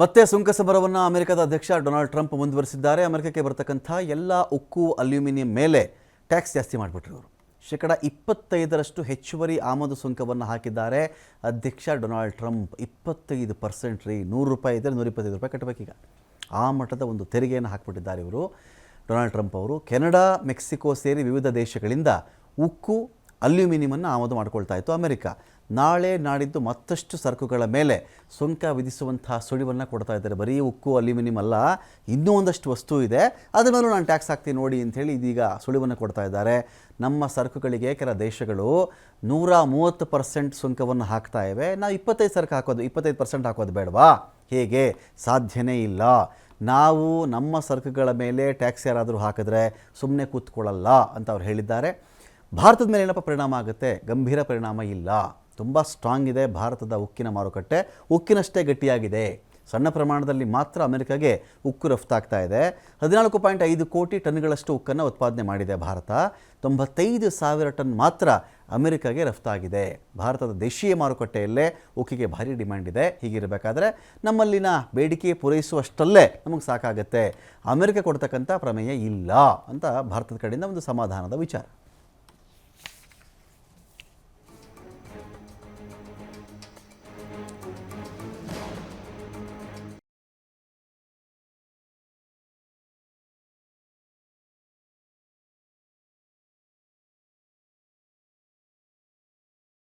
ಮತ್ತೆ ಸುಂಕ ಸಮರವನ್ನು ಅಮೆರಿಕದ ಅಧ್ಯಕ್ಷ ಡೊನಾಲ್ಡ್ ಟ್ರಂಪ್ ಮುಂದುವರಿಸಿದ್ದಾರೆ. ಅಮೆರಿಕಕ್ಕೆ ಬರತಕ್ಕಂಥ ಎಲ್ಲ ಉಕ್ಕು, ಅಲ್ಯೂಮಿನಿಯಂ ಮೇಲೆ ಟ್ಯಾಕ್ಸ್ ಜಾಸ್ತಿ ಮಾಡಿಬಿಟ್ರು ಅವರು ಶೇಕಡ ಇಪ್ಪತ್ತೈದರಷ್ಟು ಹೆಚ್ಚುವರಿ ಆಮದು ಸುಂಕವನ್ನು ಹಾಕಿದ್ದಾರೆ ಅಧ್ಯಕ್ಷ ಡೊನಾಲ್ಡ್ ಟ್ರಂಪ್. ಇಪ್ಪತ್ತೈದು ಪರ್ಸೆಂಟ್ ರೀ, ನೂರು ರೂಪಾಯಿ ಇದ್ದರೆ ನೂರ ಇಪ್ಪತ್ತೈದು ರೂಪಾಯಿ ಕಟ್ಟಬೇಕೀಗ ಆ ಮಟ್ಟದ ಒಂದು ತೆರಿಗೆಯನ್ನು ಹಾಕಿಬಿಟ್ಟಿದ್ದಾರೆ ಇವರು. ಡೊನಾಲ್ಡ್ ಟ್ರಂಪ್ ಅವರು ಕೆನಡಾ, ಮೆಕ್ಸಿಕೋ ಸೇರಿ ವಿವಿಧ ದೇಶಗಳಿಂದ ಉಕ್ಕು ಅಲ್ಯೂಮಿನಿಯಮನ್ನು ಆಮದು ಮಾಡ್ಕೊಳ್ತಾ ಇತ್ತು ಅಮೆರಿಕ. ನಾಳೆ ನಾಡಿದ್ದು ಮತ್ತಷ್ಟು ಸರಕುಗಳ ಮೇಲೆ ಸುಂಕ ವಿಧಿಸುವಂತಹ ಸುಳಿವನ್ನು ಕೊಡ್ತಾ ಇದ್ದಾರೆ. ಬರೀ ಉಕ್ಕು, ಅಲ್ಯೂಮಿನಿಯಂ ಅಲ್ಲ, ಇನ್ನೂ ಒಂದಷ್ಟು ವಸ್ತು ಇದೆ. ಅದರ ಮೇಲೂ ನಾನು ಟ್ಯಾಕ್ಸ್ ಹಾಕ್ತೀನಿ ನೋಡಿ ಅಂಥೇಳಿ ಇದೀಗ ಸುಳಿವನ್ನು ಕೊಡ್ತಾ ಇದ್ದಾರೆ. ನಮ್ಮ ಸರಕುಗಳಿಗೆ ಕೆಲ ದೇಶಗಳು ನೂರ ಮೂವತ್ತು ಪರ್ಸೆಂಟ್ ಸುಂಕವನ್ನು ಹಾಕ್ತಾ ಇವೆ. ನಾವು ಇಪ್ಪತ್ತೈದು ಸರಕು ಹಾಕೋದು, ಇಪ್ಪತ್ತೈದು ಪರ್ಸೆಂಟ್ ಹಾಕೋದು ಬೇಡವಾ? ಹೇಗೆ? ಸಾಧ್ಯನೇ ಇಲ್ಲ. ನಾವು ನಮ್ಮ ಸರಕುಗಳ ಮೇಲೆ ಟ್ಯಾಕ್ಸ್ ಯಾರಾದರೂ ಹಾಕಿದ್ರೆ ಸುಮ್ಮನೆ ಕೂತ್ಕೊಳ್ಳಲ್ಲ ಅಂತ ಅವ್ರು ಹೇಳಿದ್ದಾರೆ. ಭಾರತದ ಮೇಲೆ ಏನಪ್ಪ ಪರಿಣಾಮ ಆಗುತ್ತೆ? ಗಂಭೀರ ಪರಿಣಾಮ ಇಲ್ಲ. ತುಂಬ ಸ್ಟ್ರಾಂಗ್ ಇದೆ ಭಾರತದ ಉಕ್ಕಿನ ಮಾರುಕಟ್ಟೆ. ಉಕ್ಕಿನಷ್ಟೇ ಗಟ್ಟಿಯಾಗಿದೆ. ಸಣ್ಣ ಪ್ರಮಾಣದಲ್ಲಿ ಮಾತ್ರ ಅಮೆರಿಕಾಗೆ ಉಕ್ಕು ರಫ್ತಾಗ್ತಾ ಇದೆ. ಹದಿನಾಲ್ಕು ಪಾಯಿಂಟ್ ಐದು ಕೋಟಿ ಟನ್ಗಳಷ್ಟು ಉಕ್ಕನ್ನು ಉತ್ಪಾದನೆ ಮಾಡಿದೆ ಭಾರತ. ತೊಂಬತ್ತೈದು ಸಾವಿರ ಟನ್ ಮಾತ್ರ ಅಮೆರಿಕಾಗೆ ರಫ್ತಾಗಿದೆ ಭಾರತದ ದೇಶೀಯ ಮಾರುಕಟ್ಟೆಯಲ್ಲೇ ಉಕ್ಕಿಗೆ ಭಾರಿ ಡಿಮ್ಯಾಂಡ್ ಇದೆ. ಹೀಗಿರಬೇಕಾದ್ರೆ ನಮ್ಮಲ್ಲಿನ ಬೇಡಿಕೆ ಪೂರೈಸುವಷ್ಟಲ್ಲೇ ನಮಗೆ ಸಾಕಾಗುತ್ತೆ. ಅಮೆರಿಕ ಕೊಡ್ತಕ್ಕಂಥ ಪ್ರಮೇಯ ಇಲ್ಲ ಅಂತ ಭಾರತದ ಕಡೆಯಿಂದ ಒಂದು ಸಮಾಧಾನದ ವಿಚಾರ.